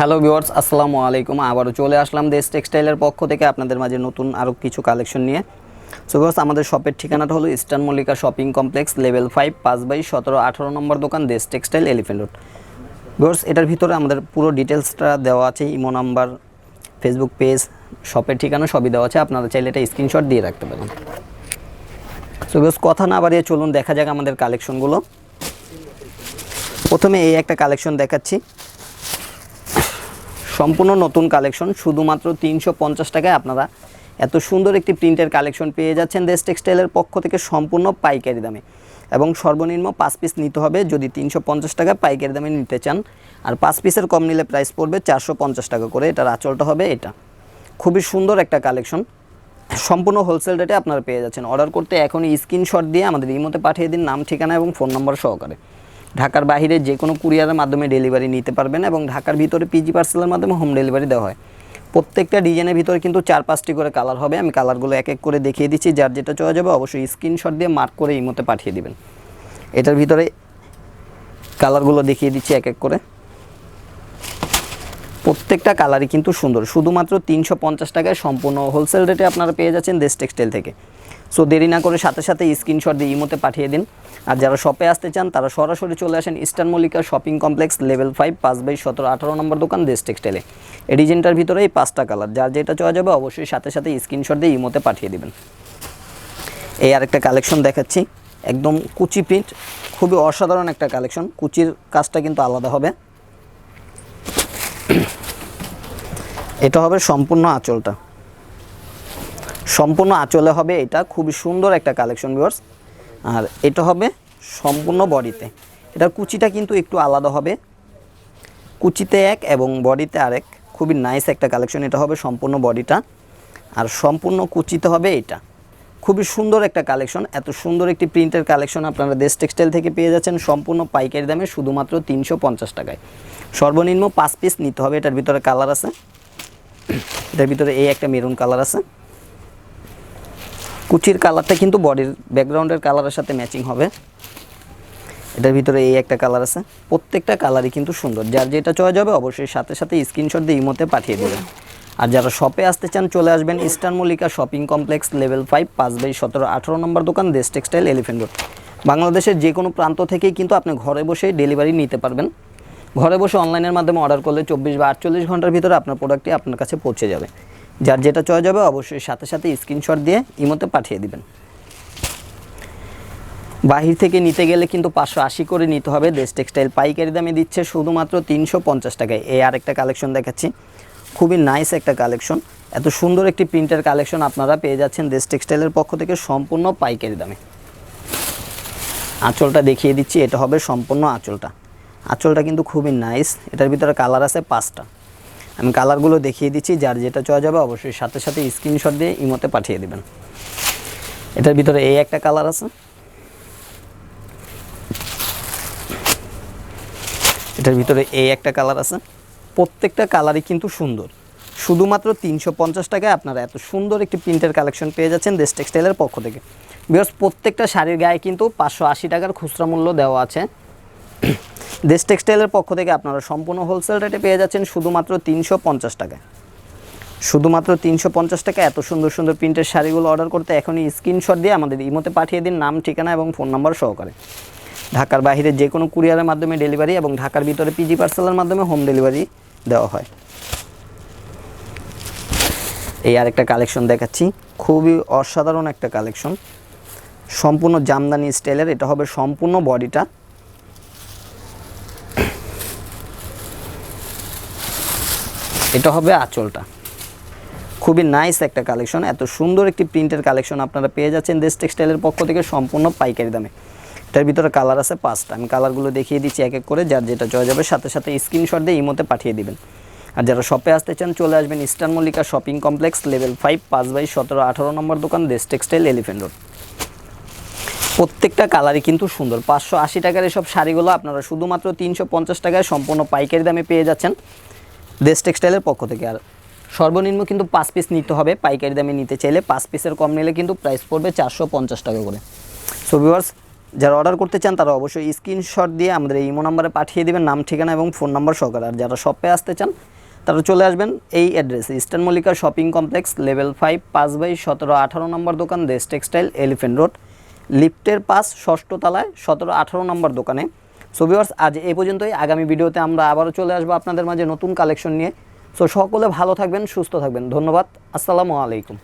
Hello viewers আসসালামু আলাইকুম। আবারও চলে আসলাম দেশ টেক্সটাইলের পক্ষ থেকে আপনাদের মাঝে নতুন আরও কিছু কালেকশন নিয়ে। সো ভিউয়ার্স আমাদের শপের ঠিকানাটা হলো eastern Mallika shopping complex, level five, পাঁচ বাই সতেরো, আঠারো নম্বর দোকান, Desh textile, elephant road. Viewers এটার ভিতরে আমাদের পুরো ডিটেলসটা দেওয়া আছে, ইমো নাম্বার, ফেসবুক পেজ, শপের ঠিকানা সবই দেওয়া আছে, আপনারা চাইলে এটা স্ক্রিনশট দিয়ে রাখতে পারেন। সো ভিউয়ার্স কথা না বাড়িয়ে চলুন, দেখা যাক আমাদের কালেকশনগুলো। প্রথমে এই একটা কালেকশন দেখাচ্ছি। সম্পূর্ণ নতুন কালেকশন, শুধুমাত্র তিনশো পঞ্চাশ টাকায় আপনারা এত সুন্দর একটি প্রিন্টের কালেকশন পেয়ে যাচ্ছেন দেশ টেক্সটাইলের পক্ষ থেকে সম্পূর্ণ পাইকারি দামে। এবং সর্বনিম্ন পাঁচ পিস নিতে হবে যদি তিনশো পঞ্চাশ টাকা পাইকারি দামে নিতে চান। আর পাঁচ পিসের কম নিলে প্রাইস পড়বে চারশো পঞ্চাশ টাকা করে। এটার আঁচলটা হবে এটা। খুবই সুন্দর একটা কালেকশন। সম্পূর্ণ হোলসেল রেটে আপনারা পেয়ে যাচ্ছেন। অর্ডার করতে এখনই স্ক্রিনশট দিয়ে আমাদের ইমোতে পাঠিয়ে দিন, নাম, ঠিকানা এবং ফোন নম্বর সহকারে। ঢাকার বাইরে যে কোনো কুরিয়ারের মাধ্যমে ডেলিভারি নিতে পারবেন এবং ঢাকার ভিতরে পিজি পার্সেলের মাধ্যমে হোম ডেলিভারি দেওয়া হয়। প্রত্যেকটা ডিজাইনের ভিতরে কিন্তু চার পাঁচটি করে কালার হবে। আমি কালারগুলো এক এক করে দেখিয়ে দিচ্ছি। যার যেটা চলে যাবে অবশ্যই স্ক্রিনশট দিয়ে মার্ক করে এই ইমোতে পাঠিয়ে দিবেন। এটার ভিতরে কালারগুলো দেখিয়ে দিচ্ছি এক এক করে। প্রত্যেকটা কালারই কিন্তু সুন্দর। শুধুমাত্র তিনশো পঞ্চাশ টাকায় সম্পূর্ণ হোলসেল রেটে আপনারা পেয়ে যাচ্ছেন দেশ টেক্সটাইল থেকে। সো দেরি না করে সাথে সাথে স্ক্রিনশট দিয়ে ইমোতে পাঠিয়ে দিন। আর যারা শপে আসতে চান, তারা সরাসরি চলে আসেন eastern Mallika shopping complex level five পাঁচ বাই সতেরো, আঠারো নম্বর দোকান দেশ টেক্সটাইলে এই ডিজাইনটার ভিতরে এই পাঁচটা কালার যার যেটা চাওয়া যাবে অবশ্যই সাথে সাথে স্ক্রিনশট দিয়ে ইমোতে পাঠিয়ে দেবেন। এই আরেকটা কালেকশন দেখাচ্ছি। একদম কুচি প্রিন্ট খুবই অসাধারণ একটা কালেকশন কুচির কাজটা কিন্তু আলাদা হবে। এটা হবে সম্পূর্ণ আঁচলটা। সম্পূর্ণ আঁচলে হবে এটা, খুবই সুন্দর একটা কালেকশন ভিউয়ার্স আর এটা হবে সম্পূর্ণ বডিতে। এটার কুচিটা কিন্তু একটু আলাদা হবে। কুচিতে এক এবং বডিতে আরেক। খুবই নাইস একটা কালেকশন এটা হবে সম্পূর্ণ বডিটা। আর সম্পূর্ণ কুচিতে হবে এটা। খুবই সুন্দর একটা কালেকশন এত সুন্দর একটি প্রিন্টের কালেকশন আপনারা দেশ টেক্সটাইল থেকে পেয়ে যাচ্ছেন, সম্পূর্ণ পাইকারি দামে শুধুমাত্র তিনশো পঞ্চাশ টাকায়। সর্বনিম্ন পাঁচ পিস নিতে হবে, এটার ভিতরে কালার আছে। এটার ভিতরে এই একটা মেরুন কালার আছে। কুচির কালারটা কিন্তু বডির ব্যাকগ্রাউন্ডের কালারের সাথে ম্যাচিং হবে। এটার ভিতরে এই একটা কালার আছে। প্রত্যেকটা কালারই কিন্তু সুন্দর। যার যেটা চয়েস হবে অবশ্যই সাথে সাথে স্ক্রিনশট দিয়ে ইমোতে পাঠিয়ে দেবেন। আর যারা শপে আসতে চান, চলে আসবেন eastern Mallika shopping complex level five পাঁচ বাই সতেরো, আঠারো নম্বর দোকান, দেশ টেক্সটাইল এলিফেন্ট রোড বাংলাদেশের যে কোনো প্রান্ত থেকেই কিন্তু আপনি ঘরে বসে ডেলিভারি নিতে পারবেন। ঘরে বসে অনলাইনের মাধ্যমে অর্ডার করলে চব্বিশ বা আটচল্লিশ ঘণ্টার ভিতরে আপনার প্রোডাক্টটি আপনার কাছে পৌঁছে যাবে। যার যেটা চয়েস যাবে অবশ্যই সাথে সাথে স্ক্রিনশট দিয়ে ইমোতে পাঠিয়ে দিবেন। বাহির থেকে নিতে গেলে কিন্তু পাঁচশো আশি করে নিতে হবে। দেশ টেক্সটাইল পাইকারি দামে দিচ্ছে শুধুমাত্র তিনশো পঞ্চাশ টাকায়। এই আরেকটা কালেকশন দেখাচ্ছি। খুবই নাইস একটা কালেকশন এত সুন্দর একটি প্রিন্টের কালেকশন আপনারা পেয়ে যাচ্ছেন দেশ টেক্সটাইলের পক্ষ থেকে সম্পূর্ণ পাইকারি দামে। আঁচলটা দেখিয়ে দিচ্ছি। এটা হবে সম্পূর্ণ আঁচলটা। আঁচলটা কিন্তু খুবই নাইস এটার ভিতরে কালার আছে পাঁচটা। আমি কালারগুলো দেখিয়ে দিচ্ছি, যার যেটা চাওয়া যাবে অবশ্যই সাথে সাথে স্ক্রিনশট দিয়ে ইমোতে পাঠিয়ে দেবেন। এটার ভিতরে এই একটা কালার আছে। এটার ভিতরে এই একটা কালার আছে। প্রত্যেকটা কালারই কিন্তু সুন্দর। শুধুমাত্র তিনশো পঞ্চাশ টাকায় আপনারা এত সুন্দর একটি প্রিন্টের কালেকশন পেয়ে যাচ্ছেন দেশ টেক্সটাইলের পক্ষ থেকে। বিকজ প্রত্যেকটা শাড়ির গায়ে কিন্তু পাঁচশো আশি টাকার খুচরা মূল্য দেওয়া আছে। দেশ টেক্সটাইলের পক্ষ থেকে আপনারা সম্পূর্ণ হোলসেল রেটে পেয়ে যাচ্ছেন শুধুমাত্র তিনশো পঞ্চাশ টাকায় শুধুমাত্র তিনশো পঞ্চাশ টাকা এত সুন্দর সুন্দর প্রিন্টের শাড়িগুলো অর্ডার করতে এখনই স্ক্রিনশট দিয়ে আমাদের ইমোতে পাঠিয়ে দিন, নাম, ঠিকানা এবং ফোন নাম্বার সহকারে। ঢাকার বাইরে যে কোনো কুরিয়ারের মাধ্যমে ডেলিভারি এবং ঢাকার ভিতরে পিজি পার্সেলের মাধ্যমে হোম ডেলিভারি দেওয়া হয়। এই আরেকটা কালেকশন দেখাচ্ছি, খুবই অসাধারণ একটা কালেকশন সম্পূর্ণ জামদানি স্টাইলের এটা হবে সম্পূর্ণ বডিটা এটা হবে আঁচলটা। খুবই নাইস একটা কালেকশন এত সুন্দর একটি প্রিন্টের কালেকশন আপনারা পেয়ে যাচ্ছেন দেশ টেক্সটাইলের পক্ষ থেকে সম্পূর্ণ পাইকারি দামে। এটার ভিতরে কালার আছে পাঁচটা, আমি কালারগুলো দেখিয়ে দিচ্ছি এক এক করে, যার যেটা চয়ে যাবে সাথে সাথে স্ক্রিনশট দিয়ে ইমোতে পাঠিয়ে দিবেন। আর যারা শপে আসতে চান, চলে আসবেন eastern Mallika shopping complex level five পাঁচ বাই সতেরো, আঠারো নম্বর দোকান, দেশ টেক্সটাইল এলিফেন্ট রোড প্রত্যেকটা কালারই কিন্তু সুন্দর, পাঁচশো আশি টাকার এসব শাড়িগুলো আপনারা শুধুমাত্র তিনশো পঞ্চাশ টাকায় সম্পূর্ণ পাইকারি দামে পেয়ে যাচ্ছেন। দেশ টেক্সটাইলের পক্ষ থেকে। আর সর্বনিম্ন কিন্তু পাঁচ পিস নিতে হবে, পাইকারি দামে নিতে চাইলে পাঁচ পিসের কম নিলে কিন্তু প্রাইস পড়বে চারশো পঞ্চাশ টাকা করে। সো ভিউয়ার্স যারা অর্ডার করতে চান তারা অবশ্যই স্ক্রিনশট দিয়ে আমাদের ইমো নাম্বারে পাঠিয়ে দেবেন, নাম, ঠিকানা এবং ফোন নাম্বার সহকারে। আর যারা শপে আসতে চান, তারা চলে আসবেন এই অ্যাড্রেসে eastern Mallika shopping complex level five পাঁচ বাই সতেরো, আঠারো নম্বর দোকান, দেশ টেক্সটাইল এলিফেন্ট রোড লিফটের পাস ষষ্ঠ তলায়, সতেরো, আঠারো নম্বর দোকানে। সো ভিওর্স আজ এই পর্যন্তই। আগামী ভিডিওতে আমরা আবারও চলে আসব আপনাদের মাঝে নতুন কালেকশন নিয়ে। সো সকলে ভালো থাকবেন, সুস্থ থাকবেন। ধন্যবাদ। আসসালামু আলাইকুম।